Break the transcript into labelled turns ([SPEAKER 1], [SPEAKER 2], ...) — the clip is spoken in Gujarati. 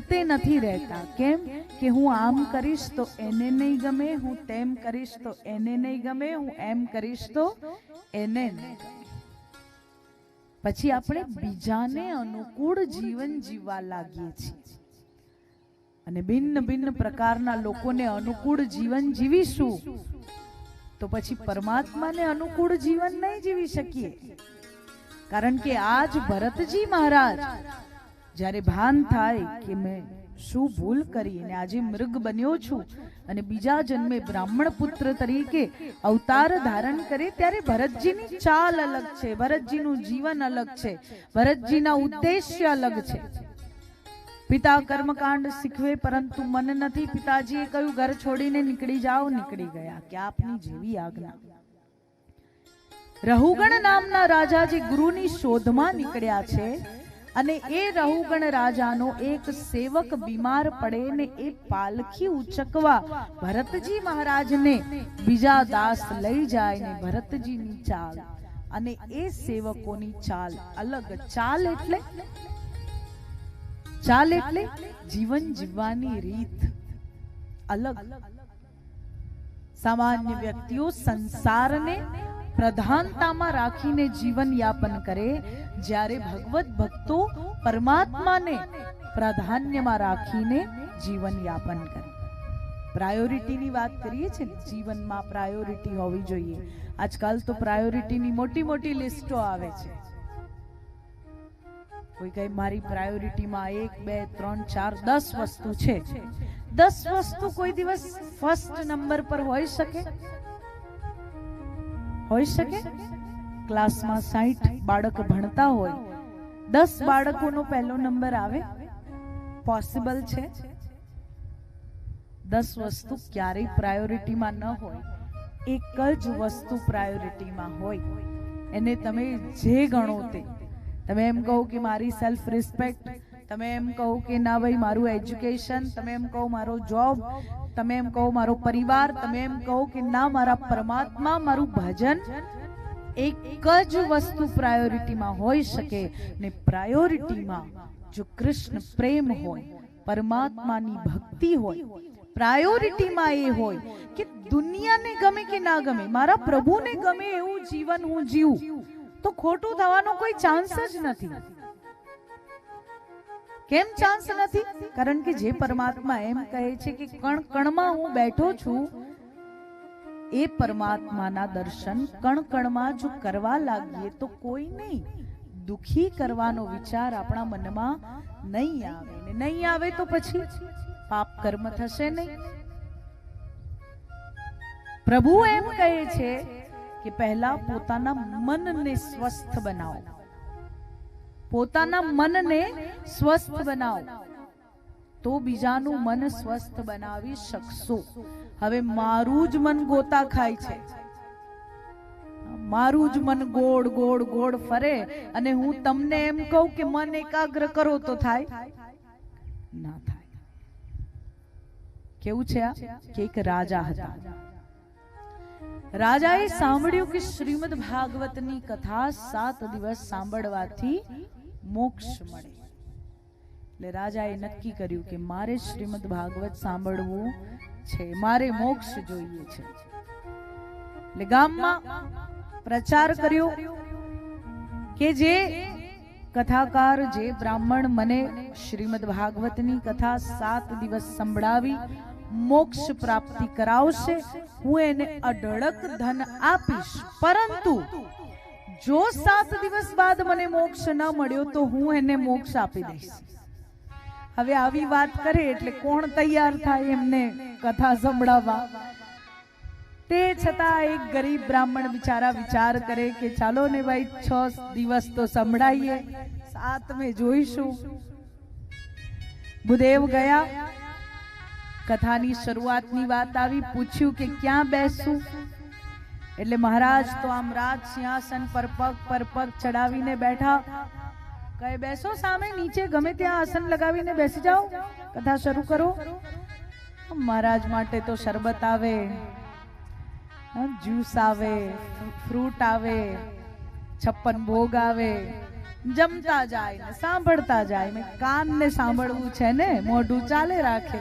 [SPEAKER 1] પોતે નથી રહેતા. કેમ? કે હું આમ કરીશ તો એને નહીં ગમે, હું તેમ કરીશ તો એને નહીં ગમે, હું એમ કરીશ તો એને પછી આપણે બીજાને અનુકૂળ જીવન જીવવા લાગીએ છીએ. અને ભિન્ન ભિન્ન પ્રકારના લોકોને અનુકૂળ જીવન જીવીશું, તો પછી પરમાત્માને અનુકૂળ જીવન નહીં જીવી શકીએ. કારણ કે આજ ભરતજી મહારાજ જ્યારે ભાન થાય કે મેં શું ભૂલ કરી અને આજે મૃગ બન્યો છું અને બીજા જન્મે બ્રાહ્મણ પુત્ર તરીકે અવતાર ધારણ કરે, ત્યારે ભરતજીની ચાલ અલગ છે. ભરતજીનું જીવન અલગ છે. ભરતજીના ઉદ્દેશ્ય અલગ છે. પિતા કર્મકાંડ શીખવે, પરંતુ મન નથી. પિતાજીએ કહ્યું, ઘર છોડીને નીકળી જાઓ. નીકળી ગયા. કે આપની જેવી આજ્ઞા. રહુગણ નામના રાજા જે ગુરુની શોધમાં નીકળ્યા છે અને એ રહુગણ રાજાનો એક સેવક બીમાર પડે ને એ પાલખી ઉચકવા ભરતજી મહારાજને બીજા દાસ લઈ જાય ને ભરતજીની ચાલ. અને એ સેવકોની ચાલ અલગ ચાલ એટલે? ચાલ એટલે જીવન જીવવાની રીત. અલગ. સામાન્ય વ્યક્તિઓ સંસારને પ્રધાનતામાં રાખીને જીવન યાપન કરે જ્યારે ભગવત ભક્તો પરમાત્માને પ્રાધાન્યમાં રાખીને જીવન યાપન કરે. પ્રાયોરિટીની વાત કરીએ છીએ ને, જીવનમાં પ્રાયોરિટી હોવી જોઈએ. આજકાલ તો પ્રાયોરિટીની મોટી મોટી લિસ્ટો આવે છે. કોઈ કઈ મારી પ્રાયોરિટીમાં એક બે ત્રણ ચાર દસ વસ્તુ છે. દસ વસ્તુ કોઈ દિવસ ફર્સ્ટ નંબર પર હોઈ શકે? હોઈ શકે? ક્લાસમાં સાઠ બાળક ભણતા હોય, દસ બાળકોનો પહેલો નંબર આવે? પોસિબલ છે. દસ વસ્તુ ક્યારેય પ્રાયોરિટીમાં ન હોય, એક જ વસ્તુ પ્રાયોરિટીમાં હોય. એને તમે જે ગણો તે. તમે એમ કહો કે મારી સેલ્ફ રિસ્પેક્ટ તમે એમ કહો કે ના ભાઈ, મારું એજ્યુકેશન તમે એમ કહો મારો જોબ તમે એમ કહો મારો પરિવાર, તમે એમ કહો કે ના, મારા પરમાત્મા, મારું ભજન એક જ વસ્તુ પ્રાયોરિટીમાં હોઈ શકે ને પ્રાયોરિટીમાં જો કૃષ્ણ પ્રેમ હોય, પરમાત્માની ભક્તિ હોય, પ્રાયોરિટીમાં એ હોય કે દુનિયાને ગમે કે ના ગમે, મારા પ્રભુને ગમે એવું જીવન હું જીવું, તો ખોટું થવાનો કોઈ ચાન્સ જ નથી. કેમ ચાન્સ નથી? કારણ કે જે પરમાત્મા એમ કહે છે કે કણ કણમાં હું બેઠો છું, એ પરમાત્માના દર્શન કણ કણમાં જો કરવા લાગીએ તો કોઈ નહીં. દુખી કરવાનો વિચાર આપણા મનમાં નહીં આવે ને નહીં આવે તો પછી પાપ કર્મ થશે નહીં. પ્રભુ એમ કહે છે કે પહેલા પોતાના મનને સ્વસ્થ બનાવો. પોતાના મનને સ્વસ્થ બનાવો. તો બીજાનું મન સ્વસ્થ બનાવી શકશો. હવે મારું જ મન ગોતા ખાય છે. મારું જ મન ગોળ ગોળ ગોળ ફરે અને હું તમને એમ કહું કે મન એકાગ્ર કરો તો થાય. ના થાય. કેવું છે આ? કે એક રાજા હતા. રાજાએ સાંભળ્યું કે શ્રીમદ ભાગવતની કથા સાત દિવસ સાંભળવાથી મોક્ષ મળે. એટલે રાજાએ નક્કી કર્યું કે મારે શ્રીમદ ભાગવત સાંભળવું છે. મારે મોક્ષ જોઈએ છે. એટલે ગામમાં પ્રચાર કર્યો કે જે કથાકાર જે બ્રાહ્મણ મને શ્રીમદ ભાગવતની કથા સાત દિવસ સંભળાવી મોક્ષ પ્રાપ્તિ કરાવશે. હું એને અઢળક ધન આપીશ. પરંતુ જો સાત દિવસ બાદ મને મોક્ષ ના મળ્યો તો હું એને મોક્ષ આપી દઈશ. હવે આવી વાત કરે એટલે કોણ તૈયાર થાય એમને કથા સંભળાવવા? તે છતાં એક ગરીબ બ્રાહ્મણ બિચારા વિચાર કરે કે ચાલો ને ભાઈ, છ દિવસ તો સંભળાઈએ, સાત મેં જોઈશું. ભૂદેવ ગયા. કથાની શરૂઆતની વાત આવી, પૂછ્યું કે ક્યાં બેસું? એટલે મહારાજ તો આમ રાજ સિંહાસન પર પગ પર પગ ચડાવીને બેઠા. કહે, બેસો સામે, નીચે ગમે ત્યાં આસન લગાવીને બેસી જાઓ. કથા શરૂ કરો. મહારાજ માટે તો શરબત આવે જ્યુસ આવે, ફ્રૂટ આવે, છપ્પન ભોગ આવે. જમતા જાય સાંભળતા જાય. ને કાન ને સાંભળવું છે ને, મોઢું ચાલે રાખે.